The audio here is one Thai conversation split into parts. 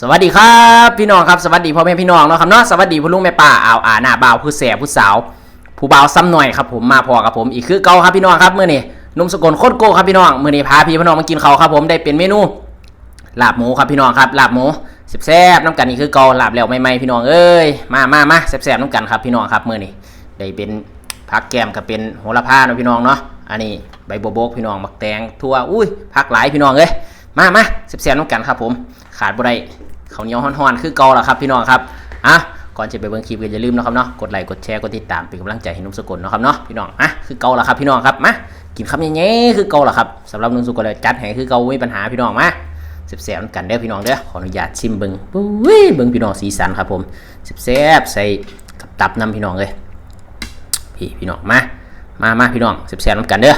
สวัสดีครับพี่น้องครับสวัสดีพ่อแม่พี่น้องเนาะครับเนาะสวัสดีพ่อลุงแม่ป้าอ่าวอ่าหน้าบ่าวผู้แสบผู้สาว ผู้บ่าวซ้ำหน่อยครับผมมาพอกับผมอีกคือเก่าครับพี่น้องครับมื้อนี้นุ่มสกลโคตรโกครับพี่น้องมื้อนี้พาพี่พี่น้องมากินเขาครับผมได้เป็นเมนูลาบหมูครับพี่น้องครับลาบหมูแซ่บๆน้ำกันนี่คือเก่าลาบแล้วใหม่ๆพี่น้องเอ้ยมามามาแซ่บๆน้ำกันครับพี่น้องครับมื้อนี้ได้เป็นผักแกมกับเป็นโหระพาเนาะพี่น้องเนาะอันนี้ใบบัวบกพี่น้องมักแตงทั่วอุ้ยผักหลายพี่น้องเอ้ย มามาแซ่บๆน้ำกันครับผม ขาดบ่ได้เขาเหนียวฮ้อนๆ คือเกาล่ะครับพี่น้องครับ อะ ก่อนจะไปเบิ่งคลิปก็อย่าลืมนะครับเนาะ กดไลค์ กดแชร์ กดติดตาม เป็นกำลังใจให้นุ่มสกุลนะครับเนาะพี่น้อง อะ คือเกาล่ะครับพี่น้องครับ มา กินคำใหญ่ๆคือเกาล่ะครับสำหรับนุ่มสกลเลยจัดให้คือเกาไม่มีปัญหาพี่น้องมาเสียบๆกันเด้อพี่น้องเด้อขออนุญาตชิมเบิ่งปุ้ยเบิ่งพี่น้องสีสันครับผมเสียบๆใส่กับตับน้ำพี่น้องเลยพี่พี่น้องมามามาพี่น้องเสียบๆน้ำกันเด้อ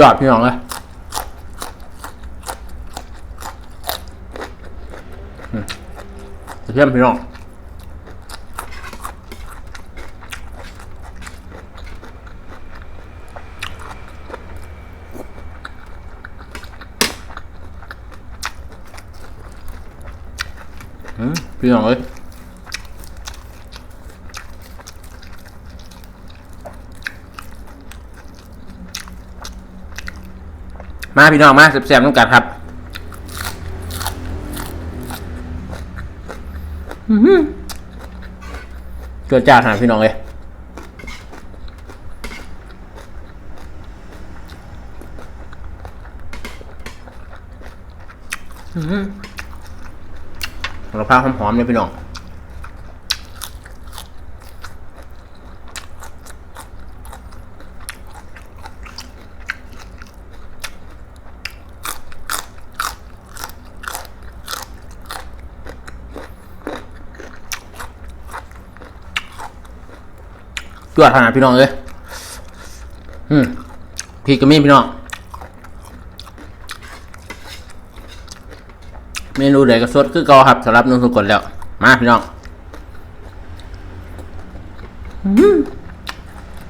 ยอดพี่น้องเลยอืมเทียมพี่น้องอืมพี่น้องเลย มาพี่น้องมาแซ่บๆน้ำกันครับอือหือเกิดจากหาพี่น้องเลยอือหือเราพาหอมๆเลยพี่น้อง จวดขนาดพี่น้องเลยอืมพี่กระมีพี่น้องเมนูเด็กกระสดคือเกาครับสำหรับนุ่งสุกดแล้ว มาพี่น้องอืม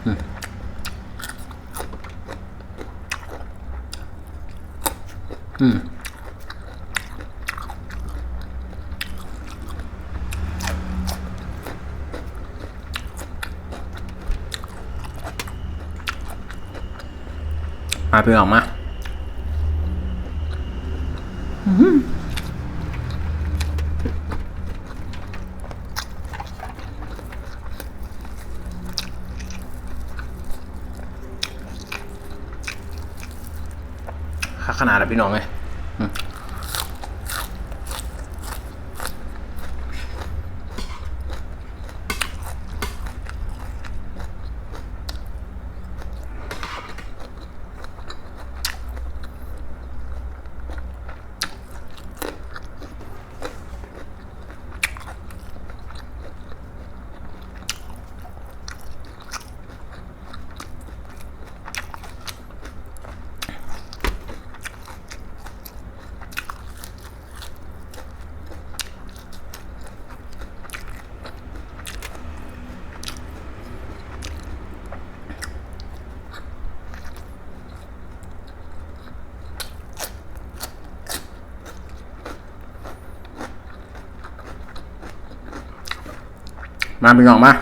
อืมอืม มาพี่น้อกมาขนาดอะพี่น้องเลย มาพี่น้องมา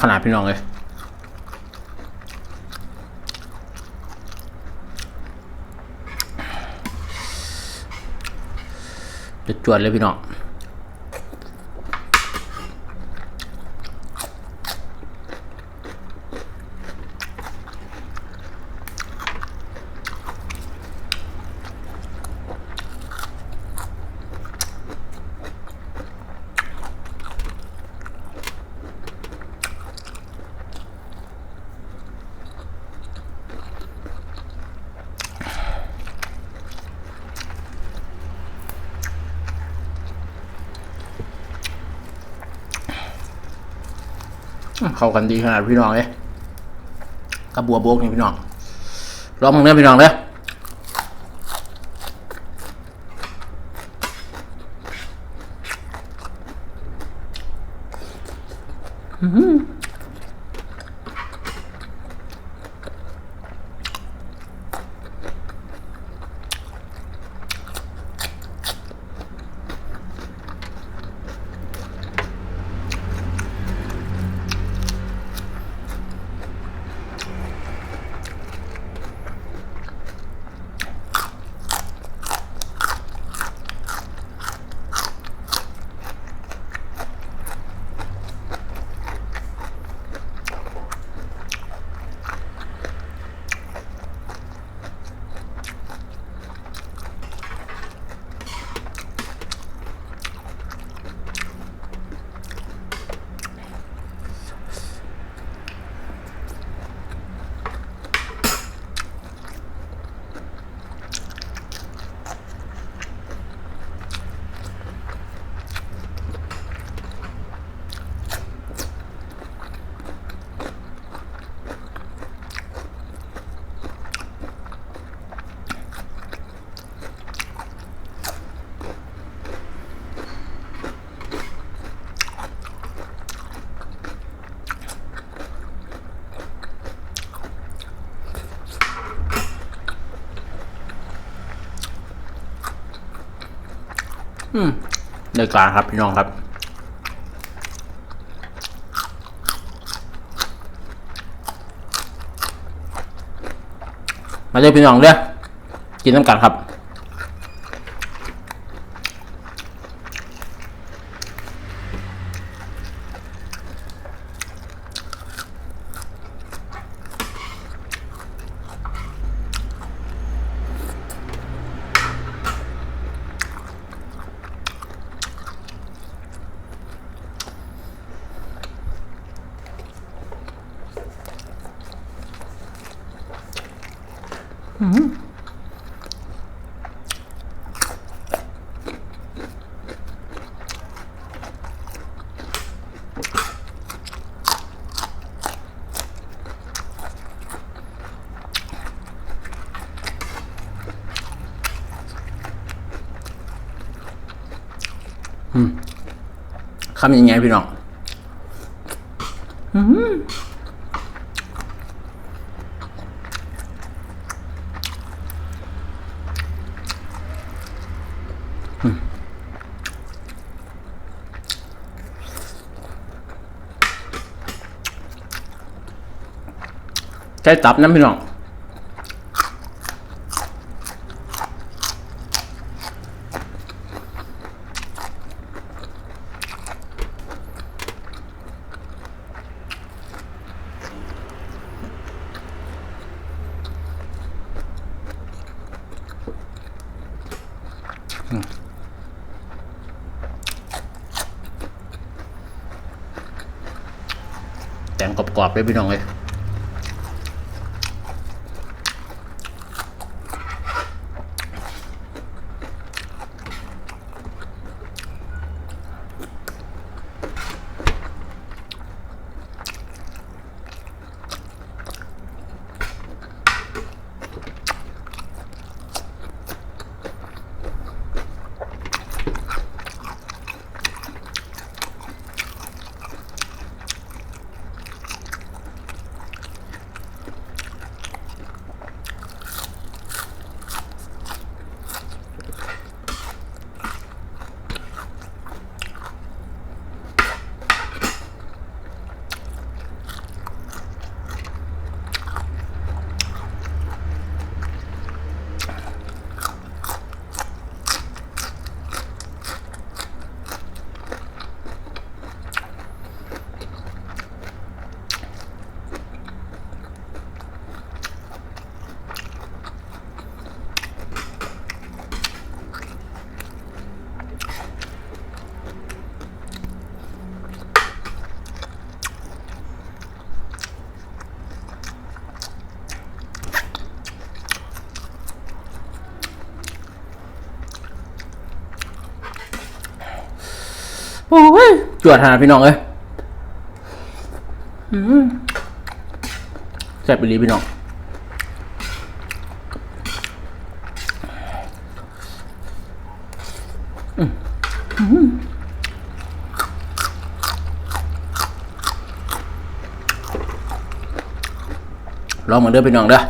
ขนาดพี่น้องเลยจะจวดเลยพี่น้อง เข้ากันดีขนาดพี่น้องเลยกับบัวโบกนี่พี่น้องลองมึงเด้ยพี่น้องเลยอ อืมได้การครับพี่น้องครับมาเลยพี่น้องเด้อกินน้ำกันครับ คำยังไงพี่น้องใช้ตับน้ำพี่น้องแต่งกรอบๆเลยพี่น้องเลย โอ้ยจวดหาพี่น้องเอ้ยแซ่บไปรีพี่น้องลองเหมือนเดิมพี่น้องเด้อ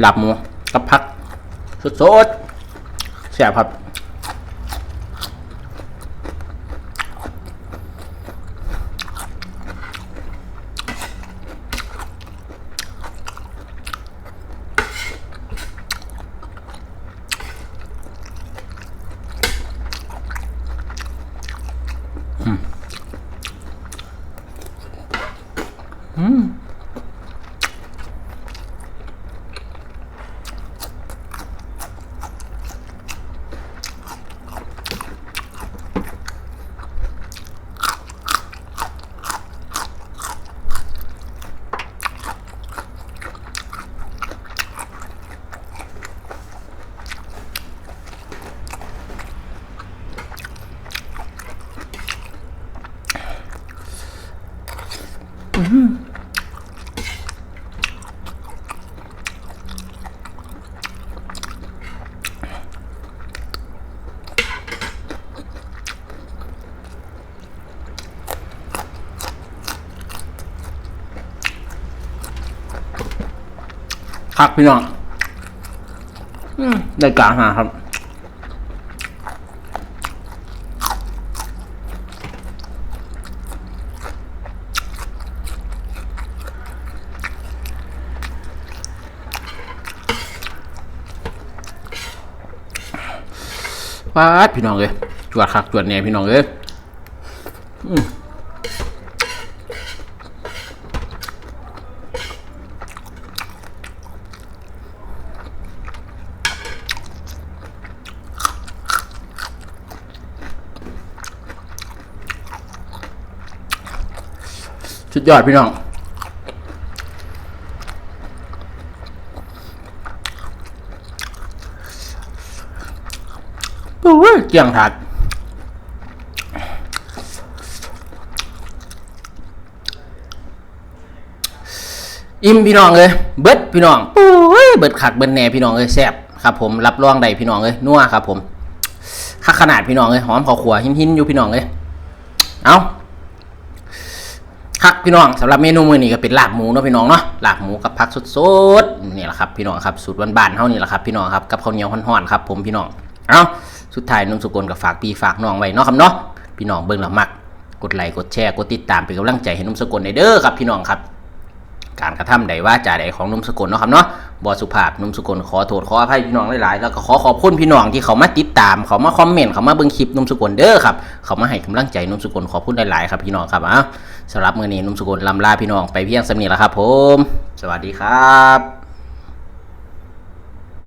หลับหมูกับพักสดๆแซ่บครับ Mm-hmm. คักพี่น้องอืมได้กลางหาครับป้าดพี่น้องเลยจวดคักจวดแหน่พี่น้องเลยอืม สุดยอดพี่น้อง โอ้ยเกี่ยงถัดอิ่มพี่น้องเลยเบิดพี่น้องโอ้ยเบิดขักเบิดแหน่พี่น้องเลยแซ่บครับผมรับรองได้พี่น้องเลยนัวครับผมคักขนาดพี่น้องเลยหอมข้าวขัวหินหินๆอยู่พี่น้องเลยเอา พี่น้องสำหรับเมนูมื้อนี้ก็เป็นลาบหมูเนาะพี่น้องเนาะลาบหมูกับผักสดๆนี่แหละครับพี่น้องครับสูตรบ้านๆเฮานี่แหละครับพี่น้องครับกับข้าวเหนียวห่อนๆครับผมพี่น้องเอาสุดท้ายนุ่มสุกลกับฝากพี่ฝากน้องไว้เนาะครับเนาะพี่น้องเบิ่งแล้วมักกดไลค์กดแชร์กดติดตามเป็นกำลังใจให้นุ่มสกลในเด้อครับพี่น้องครับ การกระทำใดว่าจาใดของนุ่มสกุลเนาะครับเนาะบอสุภาพนุ่มสกุลขอโทษขออภัยพี่น้องหลายๆแล้วก็ขอขอบคุณพี่น้องที่เขามาติดตามเขามาคอมเมนต์เขามาเบิ่งคลิปนุ่มสกุลเด้อครับเขามาให้กำลังใจนุ่มสกุลขอบคุณหลายๆครับพี่น้องครับอะสำหรับมื้อนี้นุ่มสกุลลำลาพี่น้องไปเพียงสำนีแล้วครับ ผม สวัสดีครับ